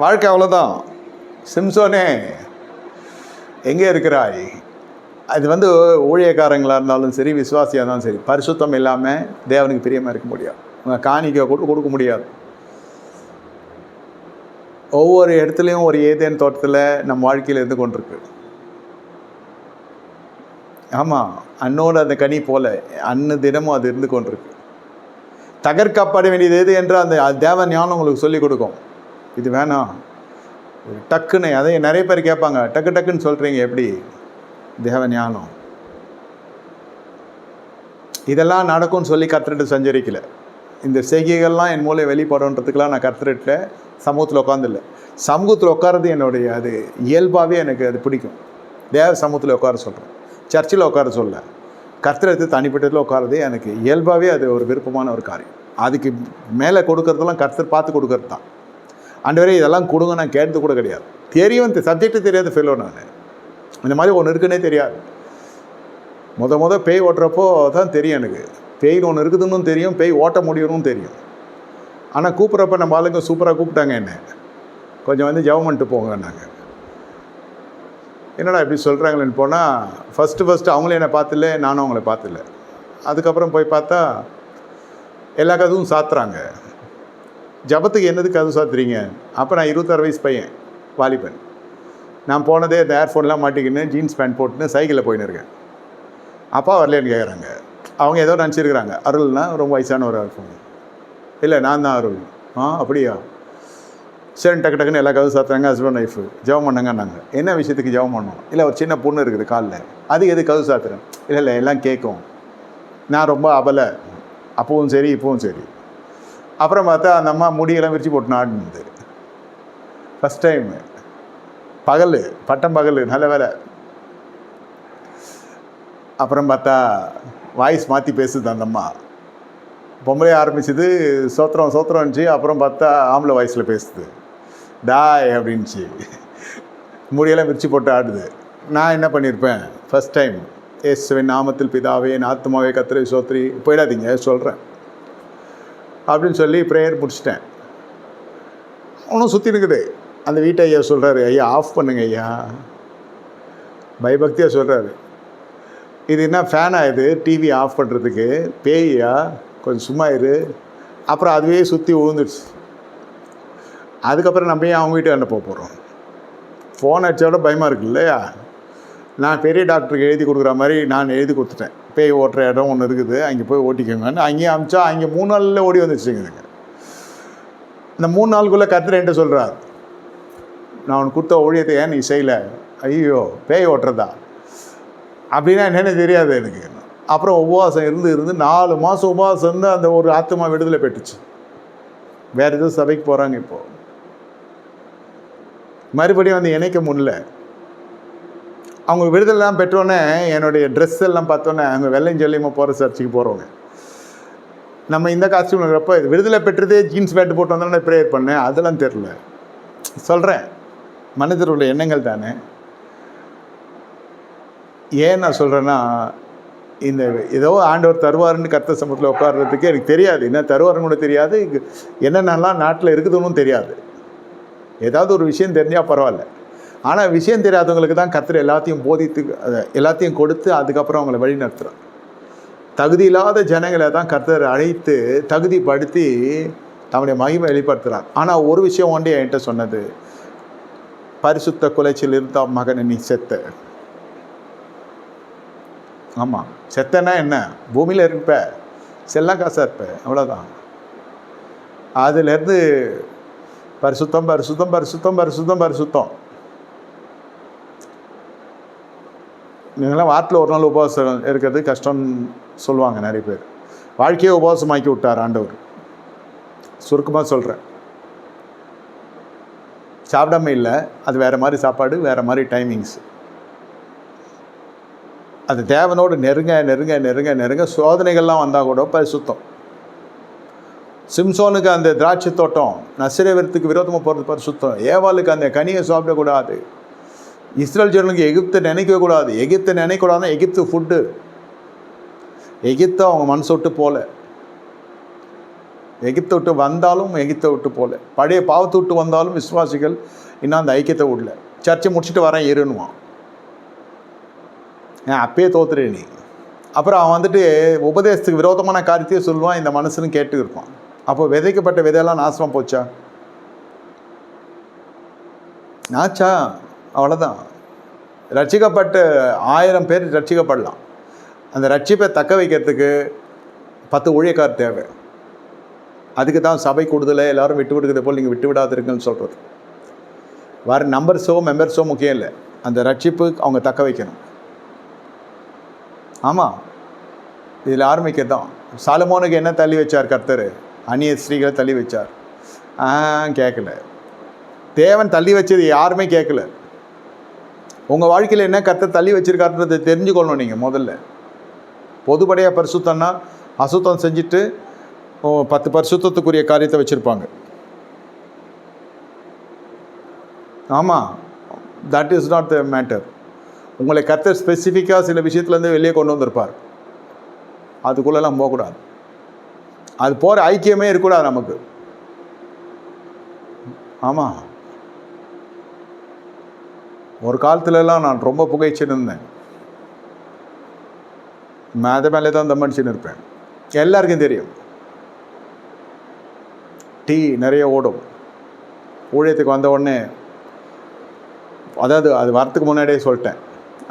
வாழ்க்கை அவ்வளோதான் சிம்சோனே எங்கே இருக்கிறாய்? அது வந்து ஊழியக்காரங்களாக இருந்தாலும் சரி விசுவாசியாக இருந்தாலும் சரி பரிசுத்தம் இல்லாமல் தேவனுக்கு பிரியமாக இருக்க முடியாது. உங்கள் காணிக்கை கூட கொடுக்க முடியாது. ஒவ்வொரு இடத்துலையும் ஒரு ஏதேன் தோட்டத்தில் நம்ம வாழ்க்கையில் இருந்து கொண்டிருக்கு. ஆமாம் அன்னோட அந்த கனி போல அன்னு தினமும் அது இருந்து கொண்டிருக்கு. தகர்க்கப்பட வேண்டியது எது என்று அந்த தேவ ஞானம் உங்களுக்கு சொல்லிக் கொடுக்கும். இது வேணாம். ஒரு டக்குன்னு அதை நிறைய பேர் கேட்பாங்க. டக்கு டக்குன்னு சொல்கிறீங்க எப்படி? தேவ ஞானம். இதெல்லாம் நடக்கும்னு சொல்லி கற்றுட்டு சஞ்சரிக்கல. இந்த செய்கைகள்லாம் என் மூலம் வெளிப்படுன்றதுக்கெலாம் நான் கற்றுட்டு சமூகத்தில் உட்காந்துல சமூகத்தில் உட்காரது என்னுடைய அது இயல்பாகவே எனக்கு அது பிடிக்கும். தேவ சமூகத்தில் உட்கார சொல்கிறேன் சர்ச்சில் உட்கார சொல்ல. கர்த்தரத்து தனிப்பட்டதில் உட்காரது எனக்கு இயல்பாகவே அது ஒரு விருப்பமான ஒரு காரியம். அதுக்கு மேலே கொடுக்கறதெல்லாம் கர்த்தர் பார்த்து கொடுக்கறது தான் ஆண்டவரே இதெல்லாம் கொடுங்க நான் கேட்டது கூட கிடையாது. தெரியும் இந்த சப்ஜெக்ட்டு தெரியாது ஃபெல்லோ நான். இந்த மாதிரி ஒன்று இருக்குன்னே தெரியாது. முத முத பேய் ஓட்டுறப்போ தான் தெரியும் எனக்கு. பேய் ஒன்று இருக்குதுன்னு தெரியும் பேய் ஓட்ட முடியணும்னு தெரியும். ஆனால் கூப்பிட்றப்ப நம்ம ஆளுங்க சூப்பராக கூப்பிட்டாங்க என்ன? கொஞ்சம் வந்து ஜெபம் பண்ணிட்டு போங்கன்னாங்க என்னடா இப்படி சொல்கிறாங்களேன்னு போனால் ஃபஸ்ட்டு ஃபஸ்ட்டு அவங்களே என்னை பார்த்துல நானும் அவங்கள பார்த்துல அதுக்கப்புறம் போய் பார்த்தா எல்லா கதவும் சாத்துறாங்க. ஜபத்துக்கு என்னது கதவு சாத்துறீங்க? அப்போ நான் இருபத்தாறு வயசு பையன் வாலிபன். நான் போனதே இந்த ஏர்ஃபோன்லாம் மாட்டிக்கின்னு ஜீன்ஸ் பேண்ட் போட்டுன்னு சைக்கிளில் போயின்னு இருக்கேன். அப்பா வரலன்னு கேட்குறாங்க அவங்க ஏதோ நினச்சிருக்கிறாங்க. அருள்னா ரொம்ப வயசான ஒரு அருள் இல்லை நான் தான் அருள். ஆ அப்படியா? சரி டக்கு டக்குன்னு எல்லா கதவு சாத்துறாங்க ஹஸ்பண்ட் ஒய்ஃபு ஜெபம் பண்ணுங்கன்னாங்க. என்ன விஷயத்துக்கு ஜெபம் பண்ணோம் இல்லை ஒரு சின்ன பொண்ணு இருக்குது காலில். அது எது கதவு சாத்துறேன்? இல்லை இல்லை எல்லாம் கேட்கும். நான் ரொம்ப அபலை. அப்பவும் சரி இப்பவும் சரி. அப்புறம் பார்த்தா அந்த அம்மா முடியெல்லாம் விரிச்சு போட்டு நாடுனது. ஃபஸ்ட் டைம் பகல் பட்டம் பகல் நல்ல வேலை. அப்புறம் பார்த்தா வாய்ஸ் மாற்றி பேசுது அந்த அம்மா. பொம்பளை ஆரம்பிச்சது சோத்திரம் சோத்திரம்னுச்சு அப்புறம் பார்த்தா ஆம்பளை வாய்ஸில் பேசுது. டாய் அப்படின்ச்சு முடியெல்லாம் விரிச்சு போட்டு ஆடுது. நான் என்ன பண்ணியிருப்பேன் ஃபஸ்ட் டைம் இயேசுவின் நாமத்தில் பிதாவே நாத்துமாவே கத்திரை சோத்ரி போயிடாதீங்க சொல்கிறேன் அப்படின்னு சொல்லி ப்ரேயர் முடிச்சிட்டேன். அவனும் சுற்றி இருக்குது அந்த வீட்டை ஐயா சொல்கிறாரு ஐயா ஆஃப் பண்ணுங்க ஐயா. பயபக்தியாக சொல்கிறாரு இது என்ன ஃபேன் இது? டிவி ஆஃப் பண்ணுறதுக்கு பேயா கொஞ்சம் சும்மா இரு. அப்புறம் அதுவே சுற்றி விழுந்துடுச்சு அதுக்கப்புறம் நம்ம ஏன் அவங்க வீட்டு போக போகிறோம் ஃபோன் அடித்தோட பயமாக இருக்கு இல்லையா? நான் பெரிய டாக்டருக்கு எழுதி கொடுக்குற மாதிரி நான் எழுதி கொடுத்துட்டேன். பேய் ஓட்டுற இடம் ஒன்று இருக்குது. அங்கே போய் ஓட்டிக்கோங்கன்னு அங்கேயும் அமிச்சா அங்கே மூணு நாளில் ஓடி வந்துச்சுங்க இந்த மூணு நாளுக்குள்ளே கத்துற என்கிட்ட சொல்கிறார் நான் உனக்கு கொடுத்த ஊழியத்தை ஏன் நீ செய்யலை? ஐயோ பேய் ஓட்டுறதா? அப்படின்னா என்னென்ன தெரியாது எனக்கு. அப்புறம் உபவாசம் இருந்து இருந்து நாலு மாதம் உபவாசம் இருந்து அந்த ஒரு ஆத்மா விடுதலை பெற்றுச்சு. வேறு எதுவும் சபைக்கு போகிறாங்க இப்போது மறுபடியும் வந்து இணைக்க முடியல. அவங்க விடுதலைலாம் பெற்றோன்னே என்னுடைய ட்ரெஸ் எல்லாம் பார்த்தோன்னே அவங்க வெள்ளையும் ஜல்லியமாக போகிற சர்ச்சுக்கு போகிறவங்க நம்ம இந்த காஸ்டியூம் இருக்கிறப்ப விடுதலை பெற்றதே ஜீன்ஸ் பேண்ட் போட்டு வந்தாலும் ப்ரேயர் பண்ணேன். அதெல்லாம் தெரில சொல்கிறேன் மனிதருடைய எண்ணங்கள் தானே. ஏன் நான் சொல்கிறேன்னா இந்த ஏதோ ஆண்டவர் தருவாருன்னு கர்த்த சமூகத்தில் உட்கார்றதுக்கு எனக்கு தெரியாது. என்ன தருவாருன்னு கூட தெரியாது. என்னென்னலாம் நாட்டில் இருக்குதுன்னு தெரியாது. ஏதாவது ஒரு விஷயம் தெரிஞ்சால் பரவாயில்ல. ஆனால் விஷயம் தெரியாதவங்களுக்கு தான் கர்த்தர் எல்லாத்தையும் போதித்து அதை எல்லாத்தையும் கொடுத்து அதுக்கப்புறம் அவங்கள வழி நடத்துகிறார் தகுதி இல்லாத ஜனங்களை தான் கர்த்தர் அழைத்து தகுதிப்படுத்தி தம்முடைய மகிமை வெளிப்படுத்துகிறார் ஆனால் ஒரு விஷயம் ஒன்றே என்கிட்ட சொன்னது பரிசுத்த குலைச்சில் இருந்தால் மகனை நீ செத்த. ஆமாம் செத்தனா என்ன? பூமியில் இருப்ப செல்லாம் காசாக இருப்ப அவ்வளோதான் அதுலேருந்து பரிசுத்தம் பரிசுத்தம் பரிசுத்தம் பரிசுத்தம் பரிசுத்தம். நீங்களாம் வாரத்தில் ஒரு நாள் உபவாசம் இருக்கிறது கஷ்டம்னு சொல்லுவாங்க நிறைய பேர். வாழ்க்கையே உபவாசமாக்கி விட்டார் ஆண்டவர். சுருக்கமாக சொல்கிறேன் சாப்பிடாம இல்லை அது வேறு மாதிரி சாப்பாடு வேறு மாதிரி டைமிங்ஸ் அது தேவனோடு நெருங்க நெருங்க நெருங்க நெருங்க சோதனைகள்லாம் வந்தால் கூட பரிசுத்தம். சிம்சோனுக்கு அந்த திராட்சை தோட்டம் நசிரவரத்துக்கு விரோதமாக போகிறது பரிசுத்தம். ஏவாளுக்கு அந்த கனியை சாப்பிடக்கூடாது. இஸ்ரேல் ஜனங்களுக்கு எகிப்தை நினைக்கவே கூடாது எகிப்தை நினைக்கக்கூடாதுன்னா எகிப்து ஃபுட்டு எகிப்தை அவங்க மனசு விட்டு போகல எகிப்தை விட்டு வந்தாலும் எகிப்தை விட்டு போகல பழைய பாவத்தை விட்டு வந்தாலும் விசுவாசிகள் இன்னும் அந்த ஐக்கியத்தை விடல. சர்ச்சை முடிச்சுட்டு வரேன் இருணுவான் ஏன் அப்பயே தோத்துறே நீ. அப்புறம் அவன் வந்துட்டு உபதேசத்துக்கு விரோதமான காரியத்தையும் சொல்லுவான் இந்த மனசுன்னு கேட்டு இருப்பான். அப்போ விதைக்கப்பட்ட விதையெல்லாம் நாசமாக போச்சா? ஆச்சா. அவ்வளோதான் ரட்சிக்கப்பட்டு ஆயிரம் பேர் ரட்சிக்கப்படலாம். அந்த ரட்சிப்பை தக்க வைக்கிறதுக்கு பத்து ஊழியக்கார் தேவை. அதுக்கு தான் சபை கூடுதலை எல்லோரும் விட்டு விடுக்கிறது போல் நீங்கள் விட்டு விடாதிருங்கன்னு சொல்கிறது வர நம்பர்ஸோ மெம்பர்ஸோ முக்கியம் இல்லை. அந்த ரட்சிப்பு அவங்க தக்க வைக்கணும். ஆமாம் இதில் ஆரம்பிக்கிறது தான். சாலமோனுக்கு என்ன தள்ளி வச்சார் கர்த்தர்? அந்நிய ஸ்ரீகளை தள்ளி வச்சார். ஆ கேட்கல தேவன் தள்ளி வச்சது யாருமே கேட்கல உங்கள் வாழ்க்கையில் என்ன கத்தை தள்ளி வச்சிருக்காருன்றதை தெரிஞ்சுக்கொள்ளணும் நீங்கள் முதல்ல. பொதுப்படையாக பரிசுத்தம்னா அசுத்தம் செஞ்சுட்டு பத்து பரிசுத்தத்துக்குரிய காரியத்தை வச்சுருப்பாங்க. ஆமாம் that is not the matter உங்களை கத்த ஸ்பெசிஃபிக்காக சில விஷயத்துலேருந்து வெளியே கொண்டு வந்திருப்பார். அதுக்குள்ளெல்லாம் போகக்கூடாது. அது போகிற ஐக்கியமே இருக்கக்கூடாது நமக்கு. ஆமாம் ஒரு காலத்துலலாம் நான் ரொம்ப புகைச்சின்னு இருந்தேன் மேத மேலே தான் தம்மடிச்சுன்னு இருப்பேன். எல்லாருக்கும் தெரியும். டீ நிறைய ஓடும். ஊழியத்துக்கு வந்த உடனே அதாவது அது வரத்துக்கு முன்னாடியே சொல்லிட்டேன்.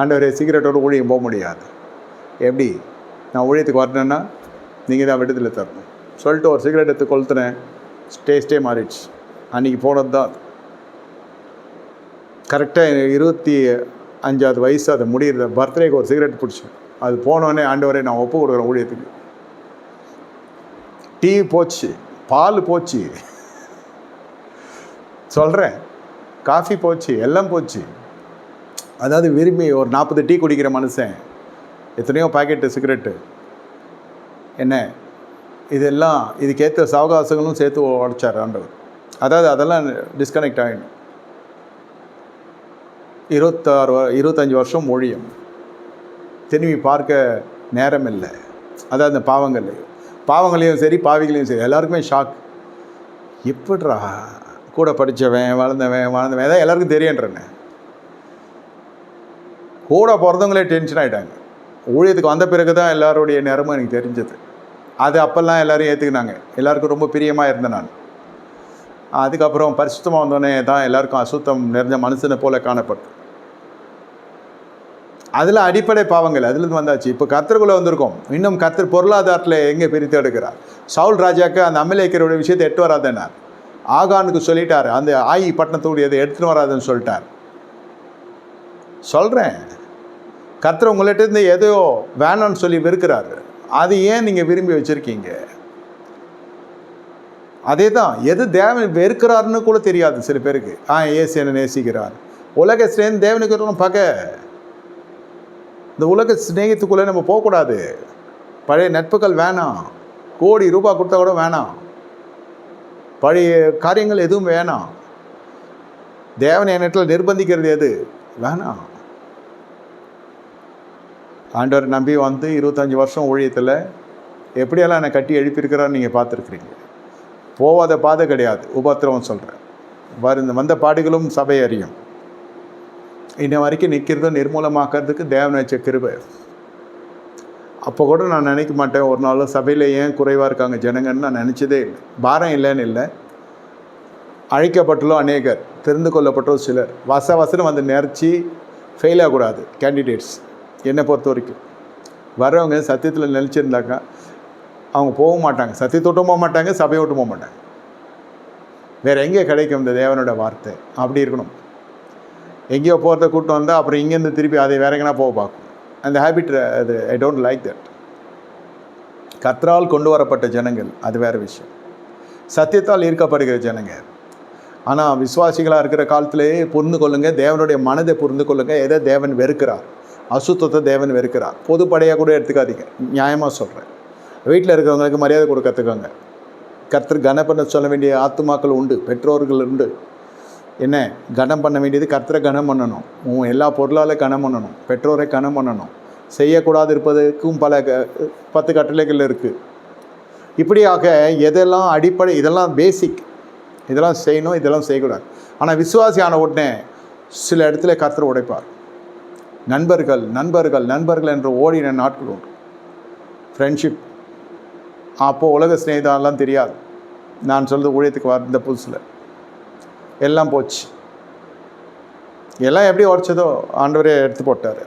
ஆண்டவரே சிகரெட்டோட ஊழியம் போக முடியாது. எப்படி? நான் ஊழியத்துக்கு வரணுன்னா நீங்கள் தான் விடுதலை தரணும். சொல்லிட்டு ஒரு சிகரெட் எடுத்து கொளுத்துனேன். டேஸ்ட்டே மாறிடுச்சு. அன்றைக்கி போனது தான் கரெக்டாக இருபத்தி அஞ்சாவது வயசு அதை முடியிற பர்த்டேக்கு ஒரு சிகரெட் பிடிச்சி அது போனோடனே ஆண்டவரே நான் ஒப்பு கொடுக்குறேன் ஊழியத்துக்கு. டீ போச்சு பால் போச்சு. சொல்கிறேன் காஃபி போச்சு எல்லாம் போச்சு. அதாவது விரும்பி ஒரு நாற்பது டீ குடிக்கிற மனுஷன் எத்தனையோ பாக்கெட்டு சிகரெட்டு. என்ன? இதெல்லாம் இதுக்கேற்ற சாவகாசங்களும் சேர்த்து உடைச்சார் ஆண்டவர். அதாவது அதெல்லாம் டிஸ்கனெக்ட் ஆகிடும் இருபத்தாறு இருபத்தஞ்சி வருஷம் ஒழியும். திரும்பி பார்க்க நேரம் இல்லை அதாவது அந்த பாவங்கள். பாவங்களையும் சரி பாவிகளையும் சரி எல்லாருக்குமே ஷாக் எப்படிரா கூட படித்தவன் வளர்ந்தவன் வாழ்ந்தவன் அதான் எல்லாருக்கும் தெரியன்றேன்னு கூட பிறந்தவங்களே டென்ஷன் ஆகிட்டாங்க ஊழியத்துக்கு வந்த பிறகு தான் எல்லாருடைய நேரமும் எனக்கு தெரிஞ்சது. அது அப்போல்லாம் எல்லோரும் ஏற்றுக்கினாங்க எல்லாருக்கும் ரொம்ப பிரியமாக இருந்தேன் நான். அதுக்கப்புறம் பரிசுத்தமாக வந்தோடனே தான் எல்லாருக்கும் அசுத்தம் நிறைஞ்ச மனுஷனை போல காணப்பட்டு அதில் அடிப்படை பாவங்கள் அதுலேருந்து வந்தாச்சு. இப்போ கத்தருக்குள்ளே வந்திருக்கோம். இன்னும் கத்தர் பொருளாதாரத்தில் எங்கே பிரித்து எடுக்கிறார்? சவுல் ராஜாக்கு அந்த அமலேக்கருடைய விஷயத்தை எட்டு வராதேனார். ஆகானுக்கு சொல்லிட்டார். அந்த ஆயி பட்டணத்துடையதை எடுத்துன்னு வராதுன்னு சொல்லிட்டார். சொல்கிறேன் கத்தர் உங்கள்கிட்ட இருந்து எதையோ வேணாம்னு சொல்லி வெறுக்கிறார். அது ஏன் நீங்கள் விரும்பி வச்சுருக்கீங்க? அதே தான் எது தேவன் வெறுக்கிறாருன்னு கூட தெரியாது சில பேருக்கு. ஆ ஏசு என்ன நேசிக்கிறார். உலக ஸ்நேகம் தேவனுக்கு பகை. இந்த உலக சிநேகத்துக்குள்ளே நம்ம போகக்கூடாது. பழைய நட்புகள் வேணாம். கோடி ரூபாய் கொடுத்தா கூட வேணாம். பழைய காரியங்கள் எதுவும் வேணாம். தேவன் எண்ணத்தில் நிர்பந்திக்கிறது எது? வேணாம். ஆண்டவர் நம்பி வந்து இருபத்தஞ்சி வருஷம் ஊழியத்தில் எப்படியெல்லாம் என்னை கட்டி எழுப்பியிருக்கிறான்னு நீங்கள் பார்த்துருக்குறீங்க. போவாத பாதை கிடையாது. உபத்திரவம் சொல்கிறேன் வரு வந்த பாடுகளும் சபை அறியும். இன்ன வரைக்கும் நிற்கிறதும் நிர்மூலமாக்கிறதுக்கு தேவன் வச்ச கிருபை. அப்போ கூட நான் நினைக்க மாட்டேன் ஒரு நாளும் சபையில் ஏன் குறைவாக இருக்காங்க ஜனங்கன்னு நான் நினச்சதே இல்லை. பாரம் இல்லைன்னு இல்லை. அழைக்கப்பட்டுள்ள அநேகர் தெரிந்து கொள்ளப்பட்டோ சிலர் வச வசனம் வந்து நிறச்சி ஃபெயில் ஆகக்கூடாது கேண்டிடேட்ஸ் என்னை பொறுத்த வரைக்கும். வர்றவங்க சத்தியத்தில் நினச்சிருந்தாக்கா அவங்க போக மாட்டாங்க. சத்தியத்தோட்டும் போக மாட்டாங்க சபையோட்டும் போக மாட்டாங்க. வேறு எங்கே கிடைக்கும் இந்த தேவனோட வார்த்தை? அப்படி இருக்கணும். எங்கேயோ போகிறத கூட்டம் வந்தால் அப்புறம் இங்கேருந்து திருப்பி அதை வேற எங்கேனா போக பார்க்கும். அந்த ஹேபிட் அது ஐ டோன்ட் லைக் தட் கத்ரால் கொண்டு வரப்பட்ட ஜனங்கள் அது வேறு விஷயம். சத்தியத்தால் ஈர்க்கப்படுகிற ஜனங்க. ஆனால் விசுவாசிகளாக இருக்கிற காலத்திலேயே புரிந்து கொள்ளுங்கள் தேவனுடைய மனதை புரிந்து கொள்ளுங்கள் எதை தேவன் வெறுக்கிறார். அசுத்தத்தை தேவன் வெறுக்கிறார். பொதுப்படையாக கூட எடுத்துக்காதீங்க. நியாயமாக சொல்கிறேன் வீட்டில் இருக்கிறவங்களுக்கு மரியாதை கொடுக்க கற்றுக்கோங்க கர்த்தர் கனப்பண்ண சொல்ல வேண்டிய ஆத்துமாக்கள் உண்டு பெற்றோர்கள் உண்டு. என்ன கனம் பண்ண வேண்டியது கர்த்தரை கனம் பண்ணணும். உன் எல்லா பொருளால் கனம் பண்ணணும். பெற்றோரை கனம் பண்ணணும். செய்யக்கூடாது இருப்பதற்கும் பல க- பத்து கட்டளைகள் இருக்குது இப்படியாக எதெல்லாம் அடிப்படை இதெல்லாம் பேசிக் இதெல்லாம் செய்யணும் இதெல்லாம் செய்யக்கூடாது. ஆனால் விசுவாசி ஆன உடனே சில இடத்துல கர்த்தர் உடைப்பார். நண்பர்கள் நண்பர்கள் நண்பர்கள் என்று ஓடின நாட்கள் உண்டு. ஃப்ரெண்ட்ஷிப் அப்போது உலக சிநேகிதாலாம் தெரியாது. நான் சொல்கிறது ஊழியத்துக்கு வந்த புதுசில். எல்லாம் போச்சு. எல்லாம் எப்படி உடச்சதோ ஆண்டவரே எடுத்து போட்டார்.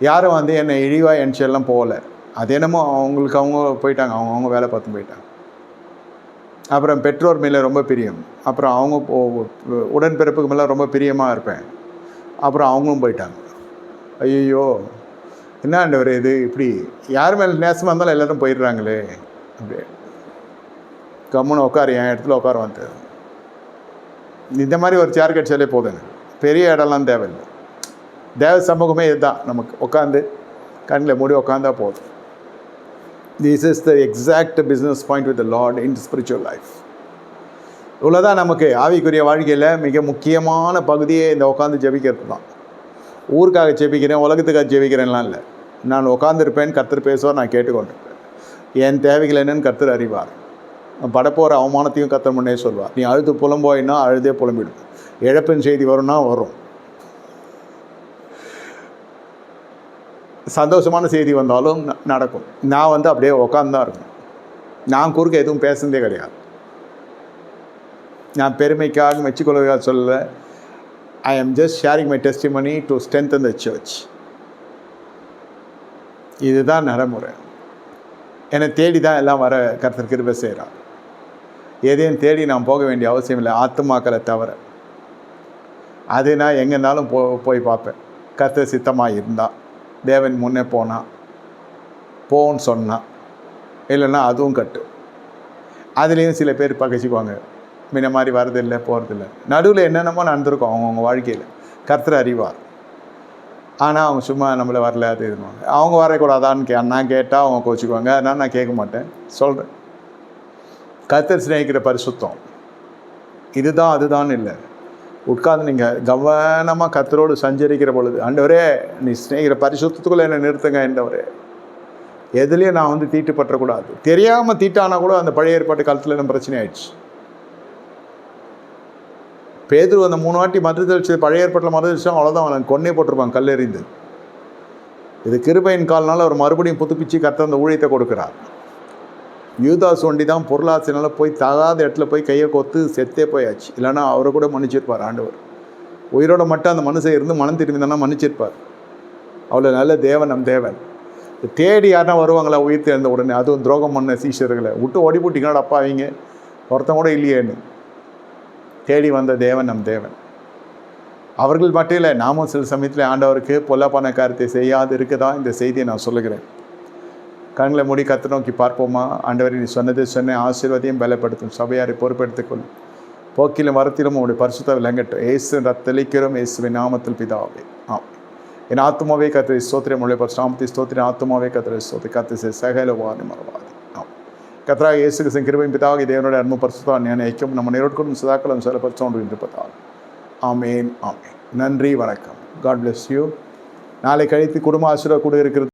யாரும் வந்து என்னை இழிவாக என்ச்சு எல்லாம் போகல. அது என்னமோ அவங்களுக்கு அவங்க போயிட்டாங்க. அவங்க அவங்க வேலை பார்த்து போயிட்டாங்க. அப்புறம் பெற்றோர் மேலே ரொம்ப பிரியம். அப்புறம் அவங்க உடன்பிறப்புக்கு மேலே ரொம்ப பிரியமாக இருப்பேன். அப்புறம் அவங்களும் போயிட்டாங்க. ஐயோ என்ன ஆண்டவர் இது? இப்படி யார் மேலே நேசமாக இருந்தாலும் எல்லாரும் போயிடுறாங்களே. அப்படி கம்முன்னு உட்காரு என் இடத்துல உட்கார வந்து. இந்த மாதிரி ஒரு சேர் கிடைச்சாலே போதுங்க. பெரிய இடம்லாம் தேவையில்லை. தேவ சமூகமே இதுதான். நமக்கு உட்காந்து கண்ணில் மூடி உட்காந்தா போதும். This is the exact business point with lord in spiritual life இவ்வளோதான் நமக்கு ஆவிக்குரிய வாழ்க்கையில் மிக முக்கியமான பகுதியே இந்த உட்காந்து ஜெபிக்கிறது தான். ஊருக்காக ஜெபிக்கிறேன் உலகத்துக்காக ஜெபிக்கிறேன்லாம் இல்லை. நான் உட்காந்துருப்பேன் கர்த்தர் பேசுவார் நான் கேட்டுக்கொண்டிருப்பேன். என் தேவைகள் என்னன்னு கர்த்தர் அறிவார். படப்போகிற அவமானத்தையும் கர்த்தர் முன்னே சொல்வார். நீ அழுது புலம்போயின்னா அழுதே புலம்பிடும். இழப்பின் செய்தி வரும்னா வரும். சந்தோஷமான செய்தி வந்தாலும் நடக்கும். நான் வந்து அப்படியே உட்காந்து தான் இருக்கும் நான் குறுக்க எதுவும் பேசுனதே கிடையாது. நான் பெருமைக்காக மெச்சிக்கொள்வதாக சொல்ல I just sharing my testimony to strengthen the church இதுதான் நடைமுறை. என்னை தேடி தான் எல்லாம் வர கருத்தர் கிருபை செய்கிறான் எதையும் தேடி நான் போக வேண்டிய அவசியம் இல்லை. ஆத்துமாக்களை தவிர. அது நான் எங்கேருந்தாலும் போ போய் பார்ப்பேன். கத்த சித்தமாக இருந்தால் தேவன் முன்னே போனான் போன்னு சொன்னான் இல்லைன்னா அதுவும் கட்டு. அதுலேயும் சில பேர் பகைச்சிக்குவாங்க. முன்ன மாதிரி வரதில்லை போகிறதில்ல நடுவில் என்னென்னமோ நடந்திருக்கும் அவங்கவுங்க வாழ்க்கையில். கர்த்தர் அறிவார். ஆனால் அவங்க சும்மா நம்மளை வரல அது இதுவாங்க அவங்க வரக்கூடாதான்னு கே நான் கேட்டால் அவங்க கோச்சிக்குவாங்க. அதனால் நான் கேட்க மாட்டேன். சொல்கிறேன் கத்தர் சிநேகிக்கிற பரிசுத்தம். இதுதான் அதுதான் இல்லை. உட்கார்ந்து நீங்கள் கவனமாக கத்தரோடு சஞ்சரிக்கிற பொழுது ஆண்டவரே நீ சிநேகிற பரிசுத்தத்துக்குள்ளே என்னை நிறுத்துங்க என்றவரே. எதுலேயும் நான் வந்து தீட்டு பற்றக்கூடாது. தெரியாமல் தீட்டானா கூட அந்த பழைய ஏற்பாட்டு காலத்தில் நம்ம பிரச்சனை ஆயிடுச்சு. பேதுரு அந்த மூணு வாட்டி மருந்து தெளிச்சு பழைய ஏற்பாட்டில் மருந்து தெளிச்சோம் அவ்வளோதான் அவன் கொன்னே போட்டிருப்பான் கல்லெறிந்து. இது கிருபையின் கால்னால அவர் மறுபடியும் புதுப்பிச்சு கத்த அந்த ஊழியத்தை கொடுக்குறார். யூதாஸ் ஒண்டி தான் பொருளாசைனால போய் தகாத இடத்துல போய் கையை கொத்து செத்தே போயாச்சு. இல்லைன்னா அவரை கூட மன்னிச்சிருப்பார் ஆண்டவர். உயிரோட மட்டும் அந்த மனுஷன் இருந்து மனம் திரும்பிதானா மன்னிச்சிருப்பார். அவ்வளோ நல்ல தேவன் நம் தேவன். தேடி யாருன்னா வருவாங்களா உயிர் தேர்ந்த உடனே? அதுவும் துரோகம் பண்ண சீஷர்களை. விட்டு ஓடி போட்டிங்களாடா அப்பா அவங்க ஒருத்தன் கூட இல்லையேன்னு. தேடி வந்த தேவன் நம் தேவன். அவர்கள் மட்டும் இல்லை நாமும் சில சமயத்தில் ஆண்டவருக்கு பொல்லாப்பான காரியத்தை செய்யாது இருக்கதா? இந்த செய்தியை நான் சொல்லுகிறேன். கண்களை மூடி கத்து நோக்கி பார்ப்போமா? ஆண்டவரை நீ சொன்னது சொன்ன ஆசீர்வாதையும் பலப்படுத்தும். சபையாரை பொறுப்பெடுத்துக்கொள்ளும் போக்கிலும் வரத்திலும் உங்களுடைய பரிசுத்த விளங்கட்டும். ஏசு ரத்தளிக்கிறோம். இயேசுவின் நாமத்தில் பிதாவே. ஆம் என் ஆத்மாவே கத்திரை ஸ்தோத்திரம். உள்ள பரிசுராமத்தை ஸ்தோத்திரம். ஆத்மாவே கத்திரை ஸ்தோத்திரி கத்து சகல வாதி மரவாதி ஆம் கத்ராக இயேசு கிறிஸ்தன் கிருபையும் பிதாக தேவனுடைய அன்பு பரிசுத்தான் ஞான ஐக்கியம் நம்ம நேரோட்கொண்டும் சதாக்களும் சில பரிசோன்று பார்த்தால் ஆமேன் ஆமேன். நன்றி வணக்கம். காட் பிளஸ் யூ நாளை கழித்து குடும்ப ஆசீர்வாத கூட இருக்கிறது.